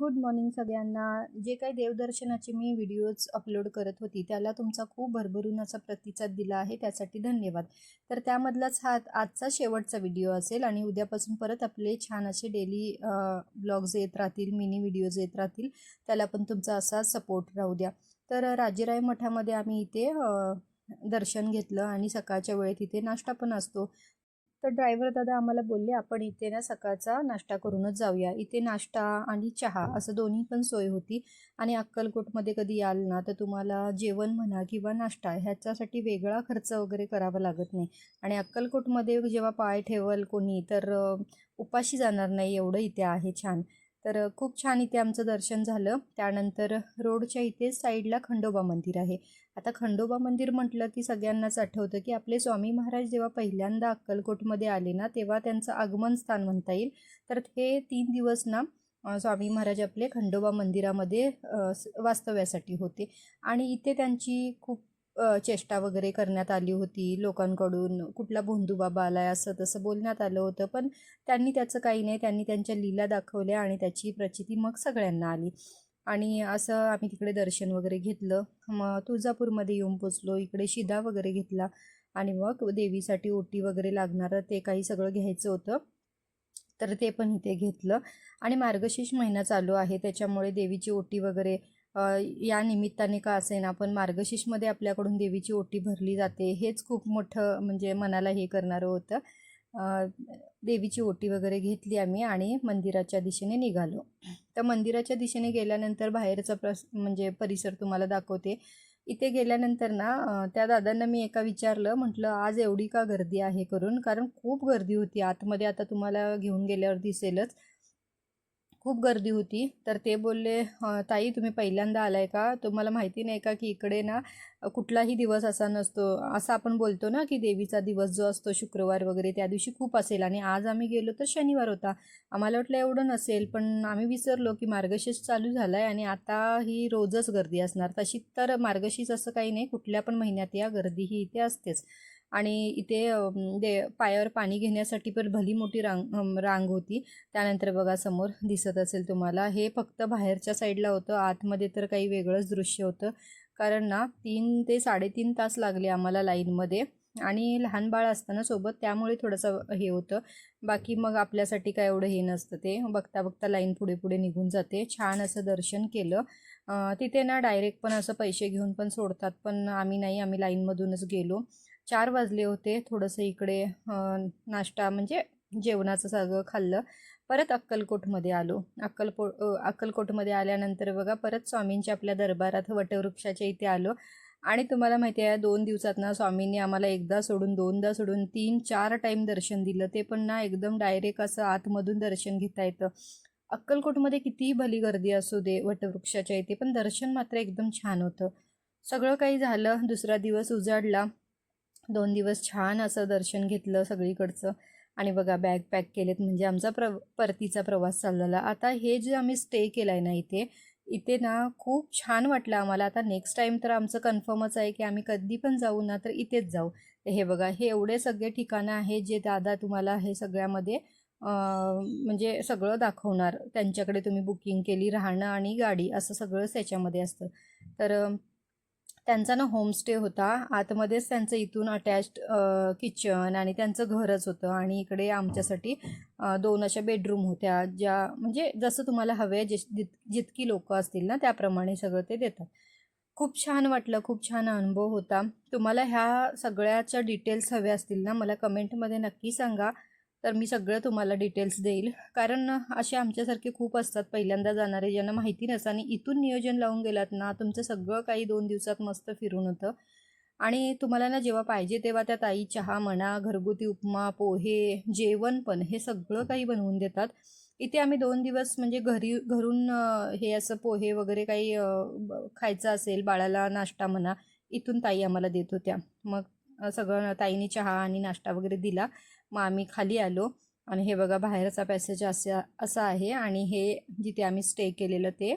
Good morning सगळ्यांना. जे काही देवदर्शनाचे मी व्हिडिओज अपलोड करत होती त्याला तुमचा खूप भरभरून असा प्रतिसाद दिला आहे त्यासाठी धन्यवाद. तर त्यामधलाच हा आजचा शेवटचा व्हिडिओ असेल आणि उद्यापासून परत आपले छान असे डेली ब्लॉग्स येत राहतील मिनी व्हिडिओज येत राहतील त्याला पण तुमचा असा सपोर्ट राहू द्या. तर राजेराय मठामध्ये आम्ही इथे दर्शन घेतलं आणि सकाळच्या वेळेत इथे नाश्ता पण असतो. तर ड्रायव्हर दादा आम्हाला बोलले आपण इथे ना सकाळचा नाश्ता करूनच जाऊया. इथे नाश्ता आणि चहा असं दोन्ही पण सोय होती आणि अक्कलकोटमध्ये कधी याल ना तर तुम्हाला जेवण म्हणा किंवा नाश्ता ह्याच्यासाठी वेगळा खर्च वगैरे करावा लागत नाही. आणि अक्कलकोटमध्ये जेव्हा पाय ठेवल कोणी तर उपाशी जाणार नाही एवढं इथे आहे छान. तर खूप छान इथे आमचं दर्शन झालं. त्यानंतर रोडच्या इथे साईडला खंडोबा मंदिर आहे. आता खंडोबा मंदिर म्हटलं की सगळ्यांनाच आठवतं की आपले स्वामी महाराज जेव्हा पहिल्यांदा अक्कलकोटमध्ये आले ना तेव्हा त्यांचं आगमन स्थान म्हणता येईल. तर हे तीन दिवस ना स्वामी महाराज आपले खंडोबा मंदिरामध्ये वास्तव्यासाठी होते. आणि इथे त्यांची खूप चेष्टा वगैरे करण्यात आली होती लोकांकडून. कुठला भोंदू बाबा आलाय असं तसं बोलण्यात आलं होतं. पण त्यांनी त्याचं काही नाही. त्यांनी त्यांच्या लीला दाखवल्या आणि त्याची प्रचिती मग सगळ्यांना आली. आणि असं आम्ही तिकडे दर्शन वगैरे घेतलं. मग तुळजापूरमध्ये येऊन पोचलो. इकडे शिदा वगैरे घेतला. आणि मग देवीसाठी ओटी वगैरे लागणारं ते काही सगळं घ्यायचं होतं. तर ते पण इथे घेतलं. आणि मार्गशीर्ष महिना चालू आहे. त्याच्यामुळे देवीची ओटी वगैरे या निमित्ताने का असेल ना पण मार्गशीर्षमध्ये आपल्याकडून देवीची ओटी भरली जाते हेच खूप मोठं म्हणजे मनाला हे करणारं होतं. देवीची ओटी वगैरे घेतली आम्ही आणि मंदिराच्या दिशेने निघालो. तर मंदिराच्या दिशेने गेल्यानंतर बाहेरचा प्रस म्हणजे परिसर तुम्हाला दाखवते. इथे गेल्यानंतर ना त्या दादांना मी एका विचारलं म्हटलं आज एवढी का गर्दी आहे करून? कारण खूप गर्दी होती. आतमध्ये आता तुम्हाला घेऊन गेल्यावर दिसेलच. खूप गर्दी होती. तर ते बोलले ताई तुम्ही पहिल्यांदा आलाय का? तुम्हाला माहिती नाही का की इकडे ना कुठलाही दिवस असा नसतो. असं आपण बोलतो ना की देवीचा दिवस जो असतो शुक्रवार वगैरे त्या दिवशी खूप असेल आणि आज आम्ही गेलो तर शनिवार होता. आम्हाला वाटलं एवढं नसेल पण आम्ही विसरलो की मार्गशीर्ष चालू झाला आहे आणि आता ही रोजच गर्दी असणार. तशी तर मार्गशीर्ष असं काही नाही. कुठल्या पण महिन्यात या गर्दी ही इथे असतेच. आणि इथे दे पायावर पाणी घेण्यासाठी पण भली मोठी रांग रांग होती. त्यानंतर बघा समोर दिसत असेल तुम्हाला हे फक्त बाहेरच्या साईडला होतं. आतमध्ये तर काही वेगळंच दृश्य होतं. कारण ना तीन ते साडेतीन तास लागले आम्हाला लाईनमध्ये. आणि लहान बाळ असताना सोबत त्यामुळे थोडंसं हे होतं. बाकी मग आपल्यासाठी काय एवढं हे नसतं ते. बघता बघता लाईन पुढे पुढे निघून जाते. छान असं दर्शन केलं. तिथे ना डायरेक्ट पण असं पैसे घेऊन पण सोडतात. पण आम्ही नाही आम्ही लाईनमधूनच गेलो. चार वाजले होते. थोडंसं इकडे नाश्ता म्हणजे जेवणाचं सगळं खाल्लं. परत अक्कलकोटमध्ये आलो. अक्कलपो अक्कलकोटमध्ये आल्यानंतर बघा परत स्वामींच्या आपल्या दरबारात वटवृक्षाच्या इथे आलो. आणि तुम्हाला माहिती आहे दोन दिवसात ना स्वामींनी आम्हाला एकदा सोडून दोनदा सोडून तीन चार टाईम दर्शन दिलं. ते पण ना एकदम डायरेक्ट असं आतमधून दर्शन घेता येतं. अक्कलकोटमध्ये कितीही भली गर्दी असू दे वटवृक्षाच्या इथे पण दर्शन मात्र एकदम छान होतं. सगळं काही झालं. दुसरा दिवस उजाडला. दोन दिवस छान असं दर्शन घेतलं सगळीकडचं. आणि बघा बॅग पॅक केलेत. म्हणजे आमचा प्र परतीचा प्रवास चाललेला. आता हे जे आम्ही स्टे केला आहे ना इथे इथे ना खूप छान वाटलं आम्हाला. आता नेक्स्ट टाईम तर आमचं कन्फर्मच आहे की आम्ही कधी पण जाऊ ना तर इथेच जाऊ. हे बघा हे एवढे सगळे ठिकाणं आहेत जे दादा तुम्हाला हे सगळ्यामध्ये म्हणजे सगळं दाखवणार. त्यांच्याकडे तुम्ही बुकिंग केली राहणं आणि गाडी असं सगळंच त्याच्यामध्ये असतं. तर त्यांचा ना होमस्टे होता. आतमध्येच त्यांचं इथून अटॅच्ड किचन आणि त्यांचं घरच होतं. आणि इकडे आमच्यासाठी दोन अशा बेडरूम होत्या ज्या म्हणजे जसं तुम्हाला हवे जे जित जितकी लोकं असतील ना त्याप्रमाणे सगळं ते देतात. खूप छान वाटलं खूप छान अनुभव होता. तुम्हाला ह्या सगळ्याच्या डिटेल्स हव्या असतील ना मला कमेंटमध्ये नक्की सांगा. तर मी सगळं तुम्हाला डिटेल्स देईल. कारण असे आमच्यासारखे खूप असतात पहिल्यांदा जाणारे ज्यांना माहिती नसतं आणि इथून नियोजन लावून गेलात ना तुमचं सगळं काही दोन दिवसात मस्त फिरून होतं. आणि तुम्हाला ना जेव्हा पाहिजे तेव्हा त्या ताई चहा म्हणा घरगुती उपमा पोहे जेवण पण हे सगळं काही बनवून देतात. इथे आम्ही दोन दिवस म्हणजे घरी घरून हे असं पोहे वगैरे काही खायचं असेल बाळाला नाश्ता म्हणा इथून ताई आम्हाला देत होत्या. मग सगळं ताईने चहा आणि नाश्ता वगैरे दिला. मग आम्ही खाली आलो. आणि हे बघा बाहेरचा पॅसेज असा असा आहे. आणि हे जिथे आम्ही स्टे केलेलं ते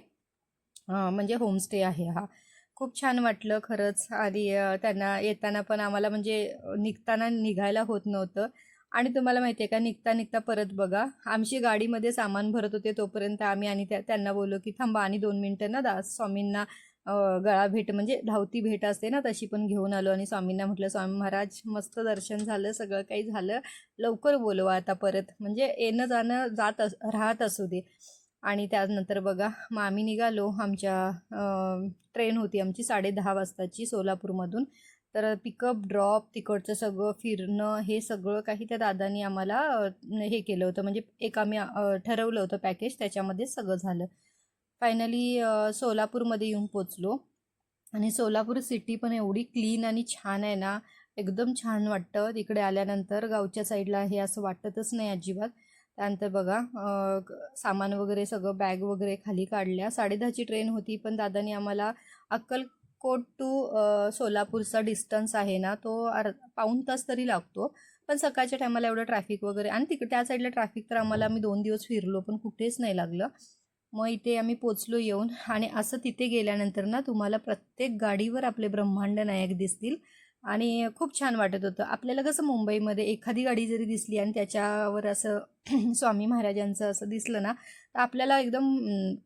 म्हणजे होमस्टे आहे हा. खूप छान वाटलं खरंच. आणि त्यांना येताना पण आम्हाला म्हणजे निघताना निघायला होत नव्हतं. आणि तुम्हाला माहिती आहे का निघता निघता परत बघा आमची गाडीमध्ये सामान भरत होते तोपर्यंत आम्ही आणि त्या त्यांना बोललो की थांबा आणि दोन मिनटं ना दास स्वामींना गळा भेट म्हणजे धावती भेट असते ना तशी पण घेऊन आलो आणि स्वामींना म्हटलं स्वामी महाराज मस्त दर्शन झालं सगळं काही झालं लवकर बोलवा आता परत. म्हणजे येणं जाणं जात अस राहत असू दे. आणि त्यानंतर बघा मग आम्ही निघालो आमच्या ट्रेन होती आमची साडे दहा वाजताची सोलापूरमधून. तर पिकअप ड्रॉप तिकडचं सगळं फिरणं हे सगळं काही त्या दादानी आम्हाला हे केलं होतं. म्हणजे एक आम्ही ठरवलं होतं पॅकेज त्याच्यामध्ये सगळं झालं. फायनली सोलापूरमध्ये येऊन पोचलो आणि सोलापूर सिटी पण एवढी क्लीन आणि छान आहे ना एकदम छान वाटतं. तिकडे आल्यानंतर गावच्या साईडला हे असं वाटतच नाही अजिबात. त्यानंतर बघा सामान वगैरे सगळं बॅग वगैरे खाली काढल्या. साडेदहाची ट्रेन होती पण दादानी आम्हाला अक्कलकोट टू सोलापूरचा डिस्टन्स आहे ना तो अर पाऊण तास तरी लागतो. पण सकाळच्या टायमाला एवढं ट्रॅफिक वगैरे आणि तिकडे त्या साईडला ट्रॅफिक तर आम्हाला आम्ही दोन दिवस फिरलो पण कुठेच नाही लागलं. मग इथे आम्ही पोचलो येऊन आणि असं तिथे गेल्यानंतर ना तुम्हाला प्रत्येक गाडीवर आपले ब्रह्मांड नायक दिसतील. आणि खूप छान वाटत होतं. आपल्याला कसं मुंबईमध्ये एखादी गाडी जरी दिसली आणि त्याच्यावर असं स्वामी महाराजांचं असं दिसलं ना तर आपल्याला एकदम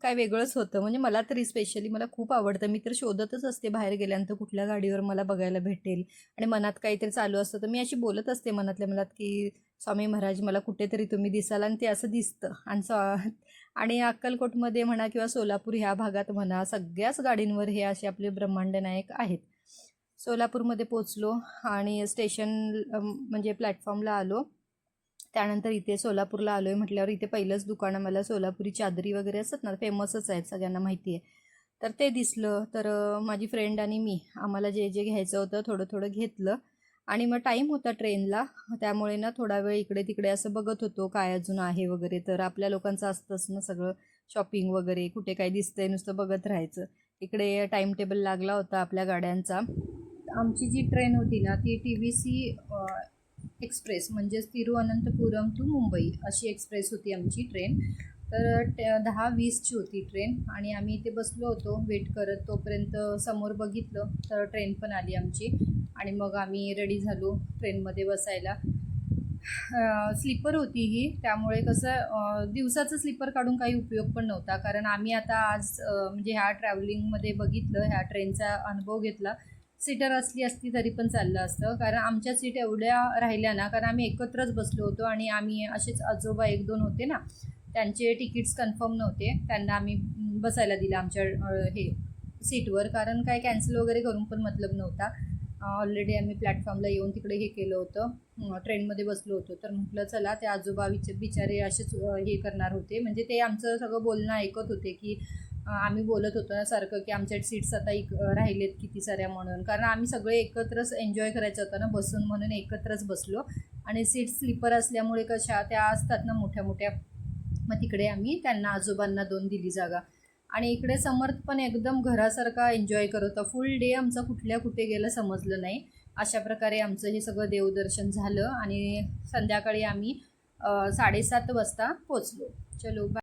काय वेगळंच होतं. म्हणजे मला तरी स्पेशली मला खूप आवडतं. मी तर शोधतच असते बाहेर गेल्यानंतर कुठल्या गाडीवर मला बघायला भेटेल. आणि मनात काहीतरी चालू असतं. तर मी अशी बोलत असते मनातल्या मनात की स्वामी महाराज मला कुठेतरी तुम्ही दिसाल आणि ते असं दिसतं. आणि स्वा आणि अक्कलकोटमध्ये म्हणा किंवा सोलापूर ह्या भागात म्हणा सगळ्याच गाडींवर हे असे आपले ब्रह्मांड नायक आहेत. सोलापूरमध्ये पोचलो आणि स्टेशन म्हणजे प्लॅटफॉर्मला आलो. त्यानंतर इथे सोलापूरला आलो आहे म्हटल्यावर इथे पहिलंच दुकान मला सोलापुरी चादरी वगैरे असतात ना फेमसच आहेत सगळ्यांना माहिती आहे. तर ते दिसलं. तर माझी फ्रेंड आणि मी आम्हाला जे जे घ्यायचं होतं थोडं थोडं घेतलं. आणि मग टाईम होता ट्रेनला त्यामुळे ना थोडा वेळ इकडे तिकडे असं बघत होतो काय अजून आहे वगैरे. तर आपल्या लोकांचं असतंच ना सगळं शॉपिंग वगैरे. कुठे काय दिसतंय नुसतं बघत राहायचं. इकडे टाईम टेबल लागला होता आपल्या गाड्यांचा. आमची जी ट्रेन होती ना ती टी व्ही सी एक्सप्रेस म्हणजेच तिरुअनंतपुरम टू मुंबई अशी एक्सप्रेस होती आमची ट्रेन तर ट- दहा वीसची होती ट्रेन आणि आम्ही इथे बसलो होतो वेट करत तोपर्यंत समोर बघितलं तर ट्रेन पण आली आमची. आणि मग आम्ही रेडी झालो ट्रेनमध्ये बसायला. स्लीपर होती ही. त्यामुळे कसं दिवसाचं स्लीपर काढून काही उपयोग पण नव्हता. कारण आम्ही आता आज म्हणजे ह्या ट्रॅव्हलिंगमध्ये बघितलं ह्या ट्रेनचा अनुभव घेतला. सीटर असली असती तरी पण चाललं असतं. कारण आमच्या सीट एवढ्या राहिल्या ना कारण आम्ही एकत्रच बसलो होतो आणि आम्ही असेच आजोबा एक दोन होते ना त्यांचे तिकीट्स कन्फर्म नव्हते. त्यांना आम्ही बसायला दिलं आमच्या हे सीटवर. कारण काय कॅन्सल वगैरे करून पण मतलब नव्हता. ऑलरेडी आम्ही प्लॅटफॉर्मला येऊन तिकडे हे केलं होतं. ट्रेनमध्ये बसलो होतो. तर म्हटलं चला ते आजोबा विच बिचारे असेच हे करणार होते. म्हणजे ते आमचं सगळं बोलणं ऐकत होते की आम्ही बोलत होतो ना सारखं की आमच्या सीट्स आता एक राहिलेत किती साऱ्या म्हणून. कारण आम्ही सगळे एकत्रच एन्जॉय करायचं होतं ना बसून म्हणून एकत्रच बसलो. आणि सीट स्लीपर असल्यामुळे कशा त्या असतात ना मोठ्या मोठ्या मग तिकडे आम्ही त्यांना आजोबांना दोन दिली जागा. आणि इकडे समर्थ पण एकदम घरासारखा एन्जॉय करत. होता फुल डे आमचा कुठल्या कुठे गेलं समजलं नाही. अशा प्रकारे आमचं हे सगळं देवदर्शन झालं आणि संध्याकाळी आम्ही साडेसात वाजता पोचलो. चलो बाय